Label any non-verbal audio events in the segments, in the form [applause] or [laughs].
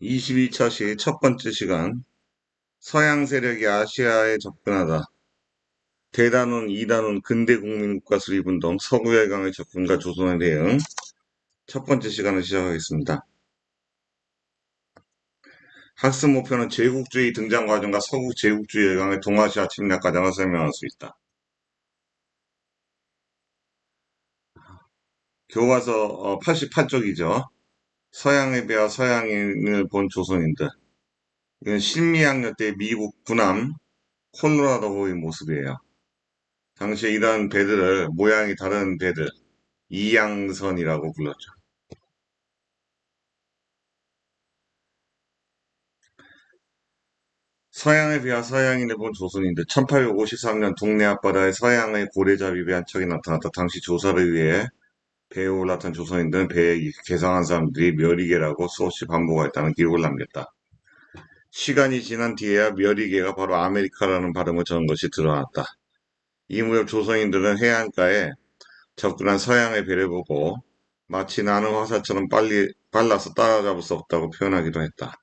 22차 시 첫 번째 시간 서양 세력이 아시아에 접근하다. 대단원, 이단원 근대 국민국가 수립운동 서구열강의 접근과 조선의 대응 첫 번째 시간을 시작하겠습니다. 학습 목표는 제국주의 등장 과정과 서구 제국주의 열강의 동아시아 침략 과정을 설명할 수 있다. 교과서 88쪽이죠. 서양에 비하 서양인을 본 조선인들. 이건 신미학년 때 미국 구남 콜로라도의 모습이에요. 당시에 이런 배들을 모양이 다른 배들 이양선이라고 불렀죠. 서양에 비하 서양인을 본 조선인들 1853년 동네 앞바다에 서양의 고래잡이 배 한 척이 나타났다. 당시 조사를 위해 배에 올라탄 조선인들은 배에 개상한 사람들이 멸이계라고 수없이 반복했다는 기록을 남겼다. 시간이 지난 뒤에야 멸이계가 바로 아메리카라는 발음을 적은 것이 드러났다. 이 무렵 조선인들은 해안가에 접근한 서양의 배를 보고 마치 나는 화살처럼 빨리 빨라서 따라잡을 수 없다고 표현하기도 했다.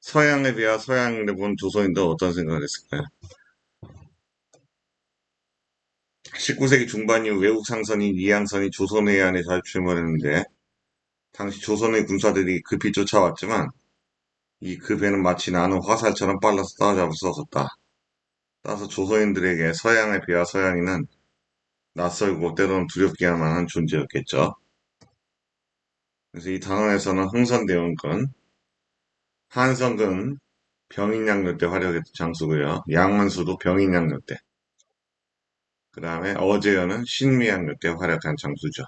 서양에 비하 서양인을 본 조선인들은 어떤 생각을 했을까요? 19세기 중반 이후 외국 상선인 이양선이 조선 해안에 잘 출몰했는데 당시 조선의 군사들이 급히 쫓아왔지만 이 그 배는 마치 나는 화살처럼 빨라서 따라잡을 수 없었다. 따라서 조선인들에게 서양의 배와 서양인은 낯설고 때로는 두렵게야만 한 존재였겠죠. 그래서 이 단원에서는 흥선대원군, 한성근 병인양요 때 활약했던 장수고요. 양만수도 병인양요 때. 그 다음에 어제여는 신미양요 때 활약한 장수죠.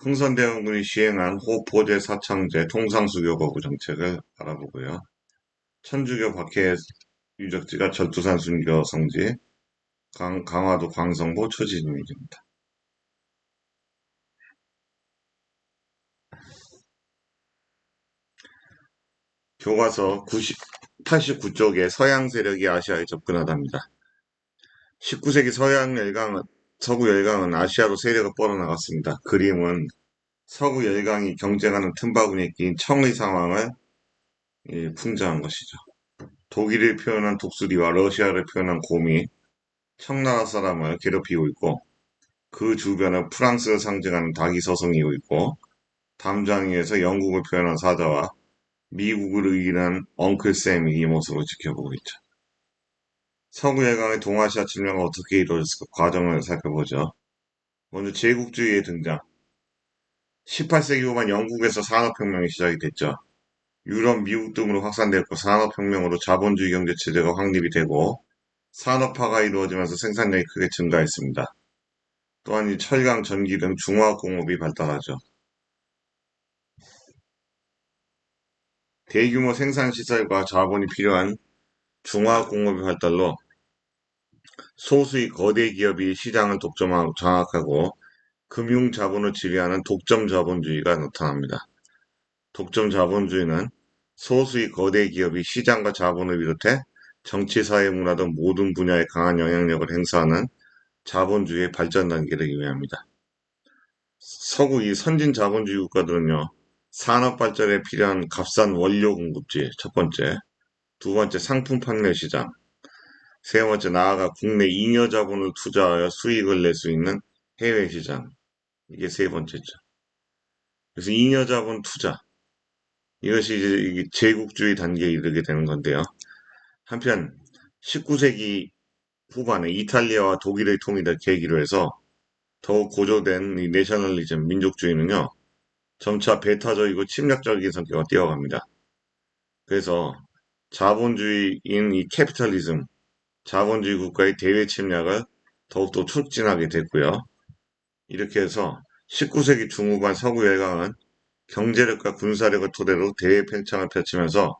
흥선대원군이 시행한 호포제 사창제 통상수교 거부 정책을 알아보고요. 천주교 박해 유적지가 절두산 순교 성지, 강, 강화도 광성보 초지입니다. 교과서 90, 89쪽에 서양 세력이 아시아에 접근하답니다. 19세기 서양 열강은 서구 열강은 아시아로 세력을 뻗어나갔습니다. 그림은 서구 열강이 경쟁하는 틈바구니에 끼인 청의 상황을 예, 풍자한 것이죠. 독일을 표현한 독수리와 러시아를 표현한 곰이 청나라 사람을 괴롭히고 있고 그 주변은 프랑스를 상징하는 닭이 서성이고 있고 담장 위에서 영국을 표현한 사자와 미국을 의인한 엉클쌤이 이 모습을 지켜보고 있죠. 서구 열강의 동아시아 침략은 어떻게 이루어졌을까 과정을 살펴보죠. 먼저 제국주의의 등장. 18세기 후반 영국에서 산업혁명이 시작이 됐죠. 유럽, 미국 등으로 확산되었고 산업혁명으로 자본주의 경제 체제가 확립이 되고 산업화가 이루어지면서 생산량이 크게 증가했습니다. 또한 이 철강, 전기 등 중화학공업이 발달하죠. 대규모 생산시설과 자본이 필요한 중화공업의 발달로 소수의 거대 기업이 시장을 독점하고 장악하고 금융 자본을 지배하는 독점 자본주의가 나타납니다. 독점 자본주의는 소수의 거대 기업이 시장과 자본을 비롯해 정치, 사회, 문화 등 모든 분야에 강한 영향력을 행사하는 자본주의의 발전 단계를 의미합니다. 서구 이 선진 자본주의 국가들은요, 산업 발전에 필요한 값싼 원료 공급지, 첫 번째, 두 번째 상품 판매 시장, 세 번째 나아가 국내 잉여 자본을 투자하여 수익을 낼 수 있는 해외 시장. 이게 세 번째죠. 그래서 잉여 자본 투자. 이것이 이제 제국주의 단계에 이르게 되는 건데요. 한편 19세기 후반에 이탈리아와 독일의 통일을 계기로 해서 더욱 고조된 이 내셔널리즘, 민족주의는요. 점차 배타적이고 침략적인 성격을 띄어갑니다. 그래서 자본주의인 이 캐피탈리즘, 자본주의 국가의 대외 침략을 더욱더 촉진하게 됐고요. 이렇게 해서 19세기 중후반 서구 열강은 경제력과 군사력을 토대로 대외 팽창을 펼치면서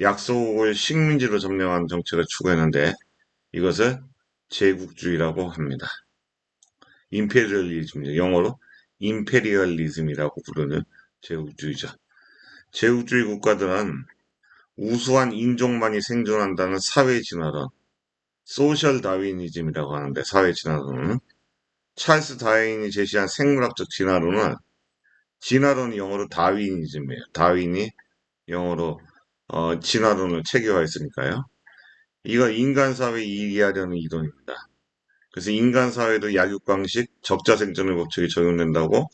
약소국을 식민지로 점령하는 정책을 추구했는데 이것을 제국주의라고 합니다. 임페리얼리즘이죠. 영어로 임페리얼리즘이라고 부르는 제국주의죠. 제국주의 국가들은 우수한 인종만이 생존한다는 사회 진화론, 소셜 다윈이즘이라고 하는데 사회 진화론은 찰스 다윈이 제시한 생물학적 진화론은 진화론이 영어로 다윈이즘이에요. 다윈이 영어로 어, 진화론을 체계화했으니까요. 이거 인간사회 이해하려는 이론입니다. 그래서 인간사회도 약육강식 적자생존의 법칙이 적용된다고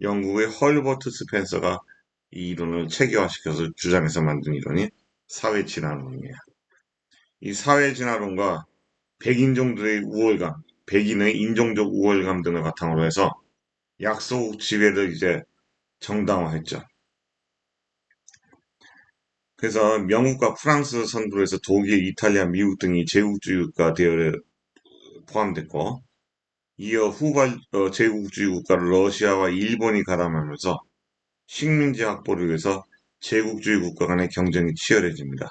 영국의 헐버트 스펜서가 이 이론을 체계화시켜서 주장해서 만든 이론이 사회 진화론이에요. 이 사회 진화론과 백인종들의 우월감, 백인의 인종적 우월감 등을 바탕으로 해서 약소 지배를 이제 정당화했죠. 그래서 영국과 프랑스 선두로 해서 독일, 이탈리아, 미국 등이 제국주의 국가 대열에 포함됐고 이어 후발 어, 제국주의 국가로 러시아와 일본이 가담하면서 식민지 확보를 위해서 제국주의 국가 간의 경쟁이 치열해집니다.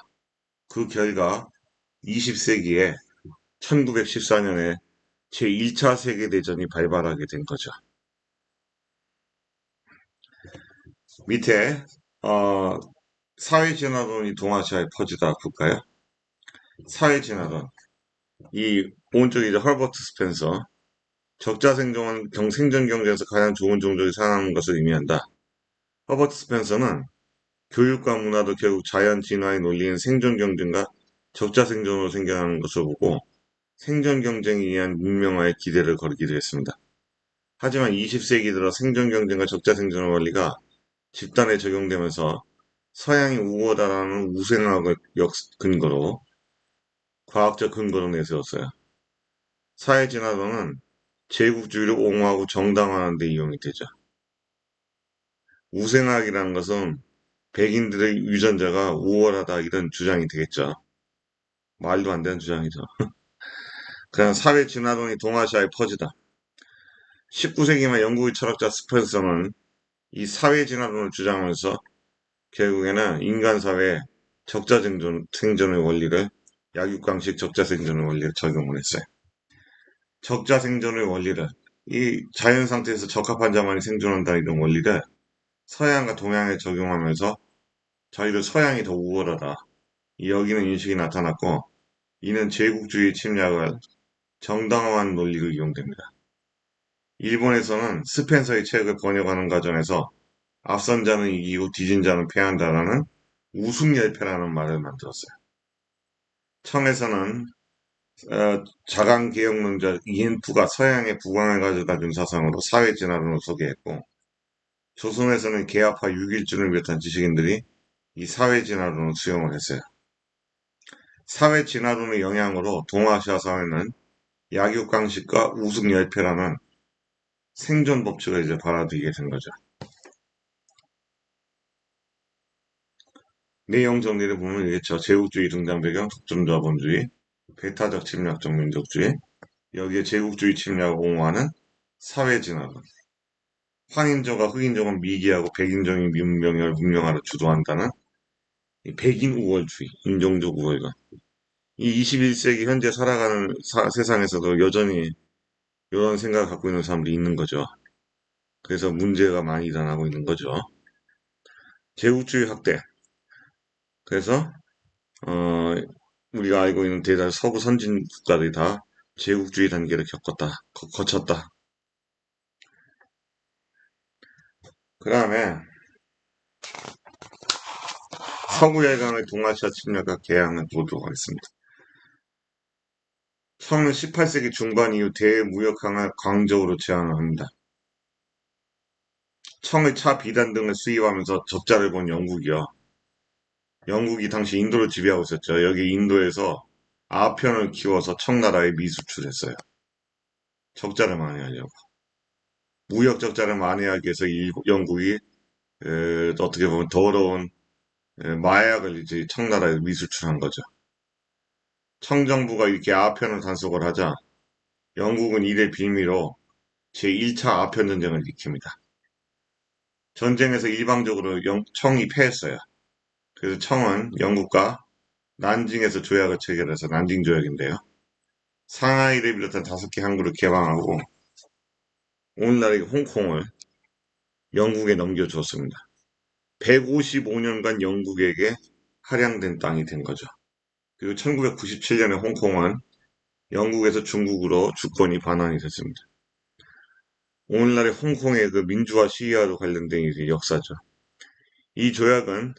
그 결과 20세기에 1914년에 제1차 세계대전이 발발하게 된 거죠. 밑에 어, 사회진화론이 동아시아에 퍼지다 볼까요? 사회진화론 이 오른쪽이 이제 헐버트 스펜서 적자 생존은 경, 생존 경쟁에서 가장 좋은 종족이 살아남는 것을 의미한다. 허버트 스펜서는 교육과 문화도 결국 자연 진화의 논리인 생존 경쟁과 적자 생존으로 생겨나는 것을 보고 생존 경쟁에 의한 문명화에 기대를 걸기도 했습니다. 하지만 20세기 들어 생존 경쟁과 적자 생존의 원리가 집단에 적용되면서 서양이 우월하다는 우생학을 역 근거로 과학적 근거로 내세웠어요. 사회 진화론은 제국주의를 옹호하고 정당화하는 데 이용이 되죠. 우생학이라는 것은 백인들의 유전자가 우월하다 이런 주장이 되겠죠. 말도 안 되는 주장이죠. [laughs] 그냥 사회 진화론이 동아시아에 퍼지다. 19세기 말 영국의 철학자 스펜서는 이 사회 진화론을 주장하면서 결국에는 인간 사회에 적자 생존, 생존의 원리를 약육강식 적자 생존의 원리를 적용을 했어요. 적자 생존의 원리를 이 자연 상태에서 적합한 자만이 생존한다 이런 원리를 서양과 동양에 적용하면서 저희들 서양이 더 우월하다. 여기는 인식이 나타났고 이는 제국주의 침략을 정당화한 논리가 이용됩니다. 일본에서는 스펜서의 책을 번역하는 과정에서 앞선 자는 이기고 뒤진 자는 패한다라는 우승열패라는 말을 만들었어요. 청에서는 어, 자강개혁론자 이엔푸가 서양의 부강을 가져다 준 사상으로 사회 진화론을 소개했고 조선에서는 개합화 6일준을 비롯한 지식인들이 이 사회 진화론을 수용을 했어요. 사회 진화론의 영향으로 동아시아 사회는 약육강식과 우승열패라는 생존 법칙을 이제 받아들이게 된 거죠. 내용 정리를 보면 이겠죠. 제국주의 등장 배경, 독점자본주의, 배타적 침략적 민족주의, 여기에 제국주의 침략을 옹호하는 사회 진화론. 황인조가 흑인종은 미개하고 백인종이 문명을 문명화로 주도한다는 백인 우월주의, 인종적 우월감. 이 21세기 현재 살아가는 사, 세상에서도 여전히 이런 생각을 갖고 있는 사람들이 있는 거죠. 그래서 문제가 많이 일어나고 있는 거죠. 제국주의 확대. 그래서 어, 우리가 알고 있는 대다수 서구 선진 국가들이 다 제국주의 단계를 겪었다, 거, 거쳤다. 그 다음에 서구 열강의 동아시아 침략과 개항을 보도록 하겠습니다. 청은 18세기 중반 이후 대무역항을 광적으로 제한을 합니다. 청의 차 비단 등을 수입하면서 적자를 본 영국이요. 영국이 당시 인도를 지배하고 있었죠. 여기 인도에서 아편을 키워서 청나라에 미수출했어요. 적자를 만회하려고. 무역 적자를 만회하기 위해서 영국이 에, 어떻게 보면 더러운 에, 마약을 이제 청나라에 미수출한 거죠. 청정부가 이렇게 아편을 단속을 하자 영국은 이를 빌미로 제1차 아편 전쟁을 일으킵니다. 전쟁에서 일방적으로 영, 청이 패했어요. 그래서 청은 영국과 난징에서 조약을 체결해서 난징 조약인데요. 상하이를 비롯한 다섯 개 항구를 개방하고 오늘날의 홍콩을 영국에 넘겨주었습니다. 155년간 영국에게 할양된 땅이 된 거죠. 그리고 1997년에 홍콩은 영국에서 중국으로 주권이 반환이 됐습니다. 오늘날의 홍콩의 그 민주화 시위와도 관련된 역사죠. 이 조약은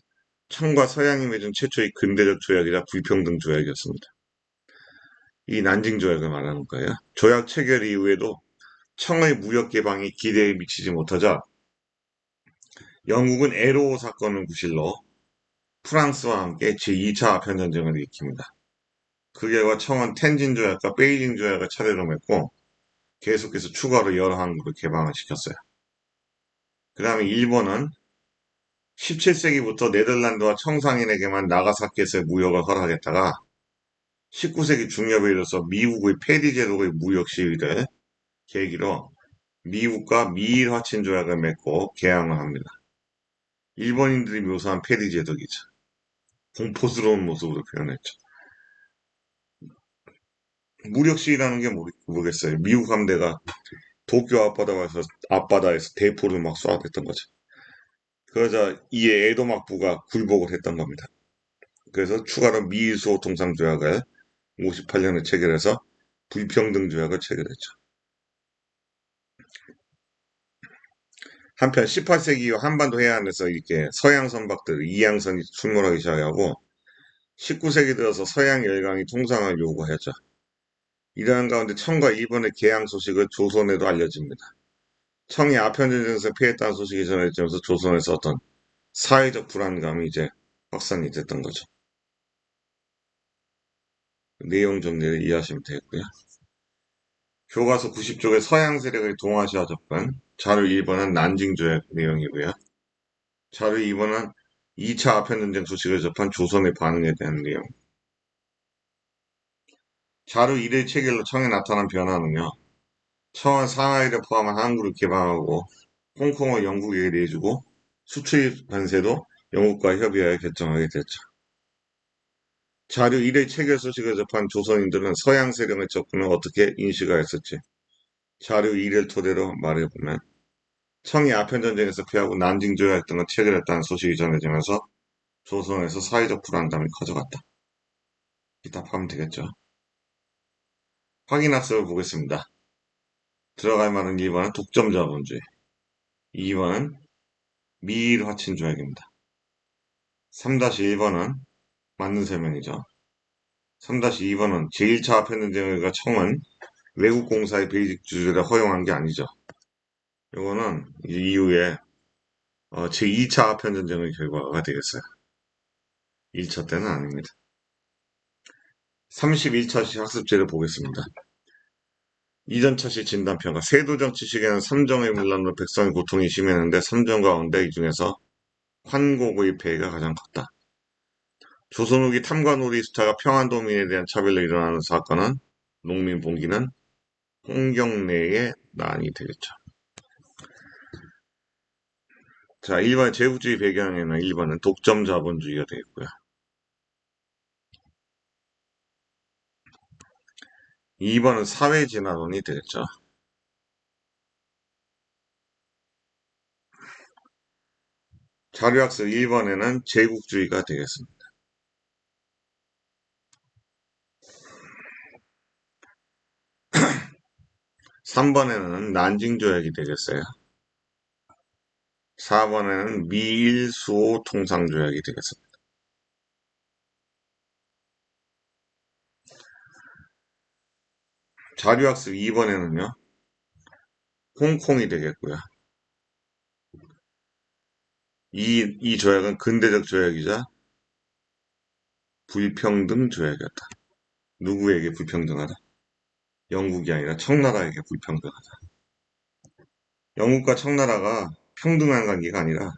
청과 서양이 맺은 최초의 근대적 조약이자 불평등 조약이었습니다. 이 난징 조약을 말하는 거예요. 조약 체결 이후에도 청의 무역 개방이 기대에 미치지 못하자 영국은 에로 사건을 구실로 프랑스와 함께 제2차 아편 전쟁을 일으킵니다. 그 결과 청은 텐진 조약과 베이징 조약을 차례로 맺고 계속해서 추가로 여러 항구를 개방을 시켰어요. 그 다음에 일본은 17세기부터 네덜란드와 청상인에게만 나가사키에서의 무역을 허락했다가 19세기 중엽에 이르러서 미국의 페리 제도의 무역 시위를 계기로 미국과 미일 화친 조약을 맺고 개항을 합니다. 일본인들이 묘사한 페리 제도기죠. 공포스러운 모습으로 표현했죠. 무력 시위라는 게 뭐, 뭐겠어요. 미국 함대가 도쿄 앞바다에서 앞바다에서 대포를 막 쏘아댔던 거죠. 그러자 이에 에도 막부가 굴복을 했던 겁니다. 그래서 추가로 미일 수호 통상 조약을 58년에 체결해서 불평등 조약을 체결했죠. 한편 18세기 이후 한반도 해안에서 이렇게 서양 선박들 이양선이 출몰하기 시작하고 19세기 들어서 서양 열강이 통상을 요구했죠. 이러한 가운데 청과 일본의 개항 소식을 조선에도 알려집니다. 청이 아편전쟁에서 피했다는 소식이 전해지면서 조선에서 어떤 사회적 불안감이 이제 확산이 됐던 거죠. 내용 정리를 이해하시면 되겠고요. 교과서 90쪽에 서양 세력의 동아시아 접근, 자료 1번은 난징 조약 내용이고요. 자료 2번은 2차 아편 전쟁 소식을 접한 조선의 반응에 대한 내용. 자료 1의 체결로 청에 나타난 변화는요. 청은 상하이를 포함한 항구를 개방하고 홍콩을 영국에게 내주고 수출 관세도 영국과 협의하여 결정하게 됐죠. 자료 1의 체결 소식을 접한 조선인들은 서양 세력의 접근을 어떻게 인식하였을지 자료 1을 토대로 말해보면 청이 아편전쟁에서 피하고 난징 조약 등을 체결했다는 소식이 전해지면서 조선에서 사회적 불안감이 커져갔다. 기답하면 되겠죠. 확인 학습을 보겠습니다. 들어갈 만한 1번은 독점 자본주의 2번은 미일 화친 조약입니다. 3-1번은 맞는 설명이죠. 3-2번은 제1차 아편전쟁과 청은 외국 공사의 베이직 주제를 허용한 게 아니죠. 이거는 이후에 어, 제2차 아편전쟁의 결과가 되겠어요. 1차 때는 아닙니다. 31차시 학습제를 보겠습니다. 이전차시 진단평가 세도정치 시기에는 삼정의 물란으로 백성의 고통이 심했는데 삼정 가운데 이 중에서 환곡의 폐해가 가장 컸다. 조선 후기 탐관오리 스타가 평안도민에 대한 차별로 일어나는 사건은 농민 봉기는 홍경래의 난이 되겠죠. 자, 1번 제국주의 배경에는 1번은 독점 자본주의가 되겠고요. 2번은 사회 진화론이 되겠죠. 자료학습 1번에는 제국주의가 되겠습니다. 3번에는 난징조약이 되겠어요. 4번에는 미일수호 통상조약이 되겠습니다. 자료학습 2번에는요. 홍콩이 되겠고요. 이, 이 조약은 근대적 조약이자 불평등 조약이었다. 누구에게 불평등하다? 영국이 아니라 청나라에게 불평등하다. 영국과 청나라가 평등한 관계가 아니라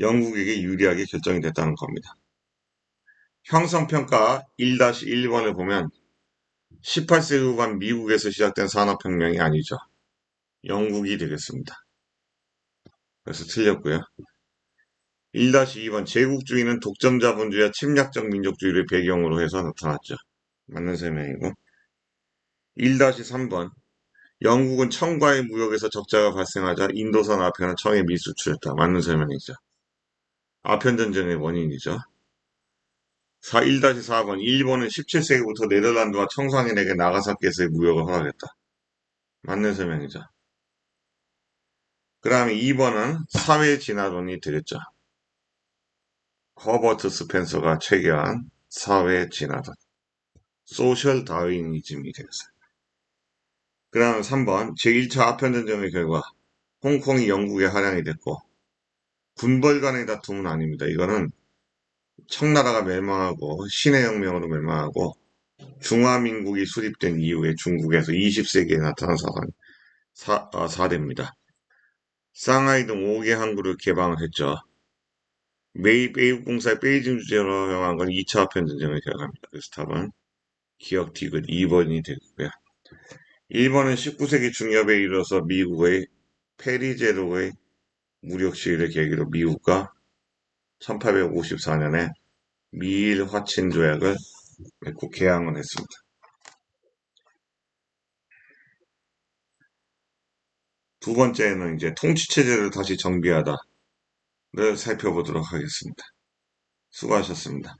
영국에게 유리하게 결정이 됐다는 겁니다. 형성평가 1-1번을 보면 18세기 후반 미국에서 시작된 산업혁명이 아니죠. 영국이 되겠습니다. 그래서 틀렸고요. 1-2번 제국주의는 독점자본주의와 침략적 민족주의를 배경으로 해서 나타났죠. 맞는 설명이고 1-3번 영국은 청과의 무역에서 적자가 발생하자 인도산 아편은 청에 밀수출했다. 맞는 설명이죠. 아편전쟁의 원인이죠. 4, 1-4번 일본은 17세기부터 네덜란드와 청상인에게 나가사키에서의 무역을 허락했다. 맞는 설명이죠. 그 다음에 2번은 사회 진화론이 되겠죠. 허버트 스펜서가 체계한 사회 진화론, 소셜 다윈이즘이 되겠어요. 그 다음 3번 제1차 아편전쟁의 결과 홍콩이 영국의 하량이 됐고 군벌 간의 다툼은 아닙니다. 이거는 청나라가 멸망하고 신의 혁명으로 멸망하고 중화민국이 수립된 이후에 중국에서 20세기에 나타난 사건, 사, 아, 사대입니다. 상하이 등 5개 항구를 개방을 했죠. 메이 베이공사의 베이징 주재로 명한 건 2차 아편전쟁의 결과입니다. 그래서 답은 기억 디귿 2번이 되고요. 1번은 19세기 중엽에 이르러서 미국의 페리 제도의 무력 시위를 계기로 미국과 1854년에 미일 화친 조약을 맺고 개항을 했습니다. 두 번째는 이제 통치체제를 다시 정비하다를 살펴보도록 하겠습니다. 수고하셨습니다.